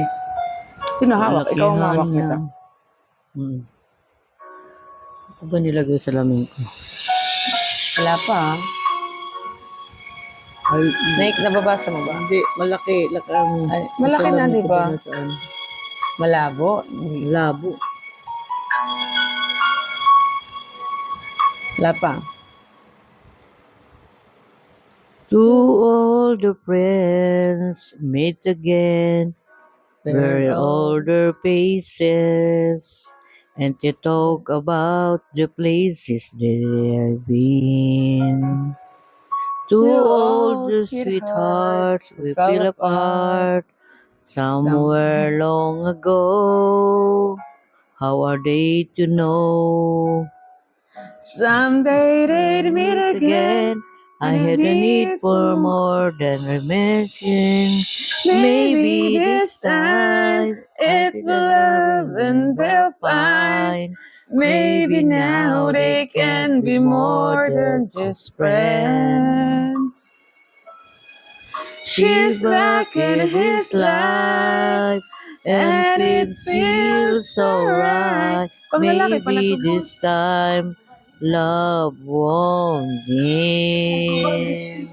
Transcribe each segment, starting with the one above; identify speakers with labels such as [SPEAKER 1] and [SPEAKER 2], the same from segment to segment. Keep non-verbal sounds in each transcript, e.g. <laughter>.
[SPEAKER 1] eh. Sino hawak? Ikaw ang hawak
[SPEAKER 2] niya.
[SPEAKER 1] nito.
[SPEAKER 2] Hmm. Ano ba nilagay sa lamin ko?
[SPEAKER 1] Wala pa ah.
[SPEAKER 2] Ay,
[SPEAKER 1] Nick, nababasa mo ba?
[SPEAKER 2] hindi. Malaki. Laki ang...
[SPEAKER 1] Ay, malaki na, di ba? Malabo.
[SPEAKER 2] Labo.
[SPEAKER 1] Wala pa.
[SPEAKER 2] To all the friends meet again, very older faces, and to talk about the places they have been. To all the sweethearts we fell apart somewhere long ago. How are they to know?
[SPEAKER 1] Someday they'd meet again.
[SPEAKER 2] I had a need for more than mention. Maybe this time
[SPEAKER 1] it will love and they'll find. Maybe now they can be more than just friends. She's back in his life,
[SPEAKER 2] and it feels so right. Maybe this time love won't dim.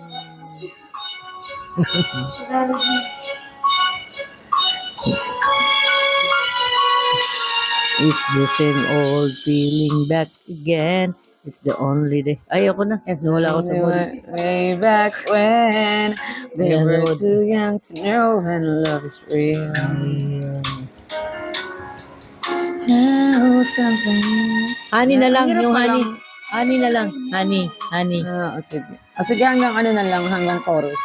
[SPEAKER 2] It's the same old feeling back again. It's the only day. Ayoko na. Nawala ako sa mood.
[SPEAKER 1] Way back when we
[SPEAKER 2] Yeah,
[SPEAKER 1] were
[SPEAKER 2] Lord.
[SPEAKER 1] too young to know when love is real. Oh, something.
[SPEAKER 2] Honey na lang,
[SPEAKER 1] Ang hirap
[SPEAKER 2] yung
[SPEAKER 1] pa
[SPEAKER 2] honey.
[SPEAKER 1] lang.
[SPEAKER 2] Honey na lang. Honey. Honey.
[SPEAKER 1] Ah, oh, sige. Ah, sige, hanggang ano na lang, hanggang chorus.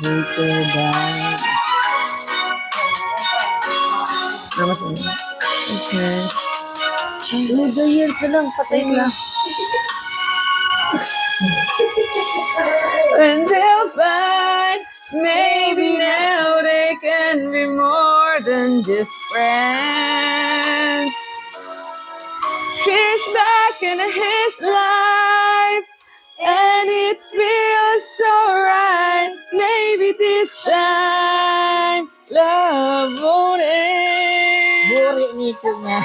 [SPEAKER 2] Later die.
[SPEAKER 1] Namas ano? Okay.
[SPEAKER 2] The years na lang. Patay na.
[SPEAKER 1] And they'll find maybe now they can be more than just friends. Back in his life, and it feels so right. Maybe this time love won't end.
[SPEAKER 2] Buri nito niya.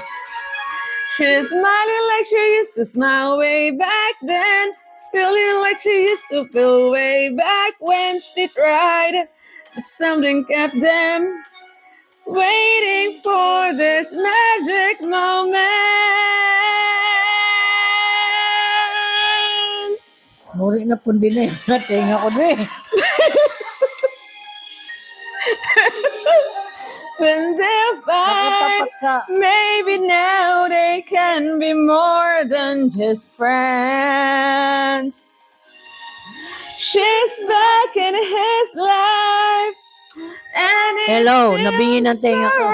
[SPEAKER 1] She's smiling like she used to smile way back then. Feeling like she used to feel way back when she tried. But something kept them waiting for this magic moment.
[SPEAKER 2] Na po din eh. <laughs> Natinga ko din eh.
[SPEAKER 1] When they'll find Maybe now they can be more than just friends. She's back in his life. And
[SPEAKER 2] Hello, nabingin ang tenga ko.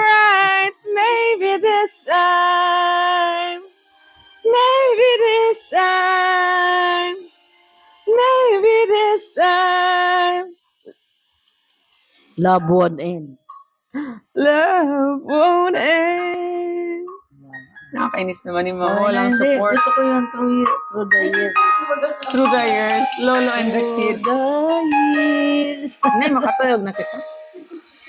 [SPEAKER 1] This time.
[SPEAKER 2] Love won't end.
[SPEAKER 1] Love won't end. Nakakainis naman yung mga walang
[SPEAKER 2] Hindi,
[SPEAKER 1] support.
[SPEAKER 2] Gusto ko yung through, through the years.
[SPEAKER 1] Through the years, Lolo and the
[SPEAKER 2] Through
[SPEAKER 1] Kid.
[SPEAKER 2] the years.
[SPEAKER 1] Nay, makatayog na kita.